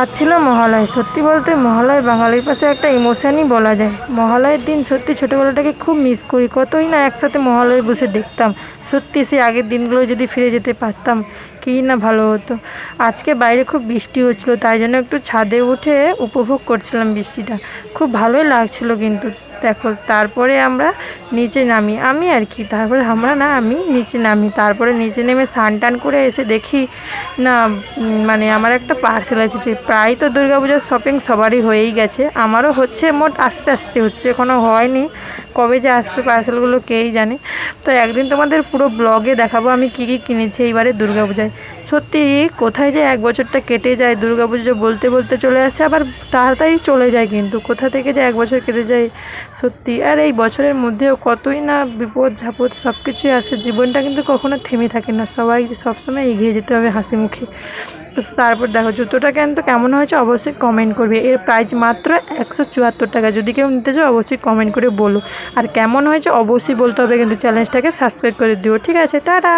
আজ ছিল মহালয়। সত্যি বলতে মহালয় বাঙালির পাশে একটা ইমোশনই বলা যায়। মহালয়ের দিন সত্যি ছোটোবেলাটাকে খুব মিস করি। কতই না একসাথে মহালয় বসে দেখতাম। সত্যি সেই আগের দিনগুলো যদি ফিরে যেতে পারতাম, কী না ভালো হতো। আজকে বাইরে খুব বৃষ্টি হচ্ছিল, তাই জন্য একটু ছাদে উঠে উপভোগ করছিলাম বৃষ্টিটা। খুব ভালোই লাগছিল কিন্তু। দেখো, তারপরে আমরা নিচে নামি, আমি আর কি। তারপরে আমরা না, আমি নিচে নামি। তারপরে নিচে নেমে স্নান টান করে এসে দেখি, না মানে আমার একটা পার্সেল এসেছে প্রায় তো দুর্গাপূজার শপিং সবারই হয়েই গেছে। আমারও হচ্ছে মোট আস্তে আস্তে হচ্ছে এখনও হয়নি। কবে যে আসবে পার্সেলগুলো কেই জানে। তো একদিন তোমাদের পুরো ব্লগে দেখাবো আমি কী কী কিনেছি এইবারে দুর্গাপূজায়। সত্যি, কোথায় যে এক বছরটা কেটে যায় দুর্গাপুজো বলতে বলতে চলে আসে, আবার তাড়াতাড়ি চলে যায় কিন্তু। কোথা থেকে যে এক বছর কেটে যায় সত্যি। আর এই বছরের মধ্যেও কতই না বিপদ ঝাপদ সব কিছুই আসে জীবনটা কিন্তু কখনো থেমে থাকে না। সবাই সবসময় এগিয়ে যেতে হবে হাসি মুখে। তারপর দেখো, জুতোটা তো কেমন হয়েছে অবশ্যই কমেন্ট করবে। এর প্রাইস মাত্র একশো চুয়াত্তর টাকা। যদি কেউ নিতে চাও, অবশ্যই কমেন্ট করে বলো। আর কেমন হয়েছে অবশ্যই বলতে হবে। কিন্তু চ্যালেঞ্জটাকে সাবস্ক্রাইব করে দিও। ঠিক আছে, টাটা!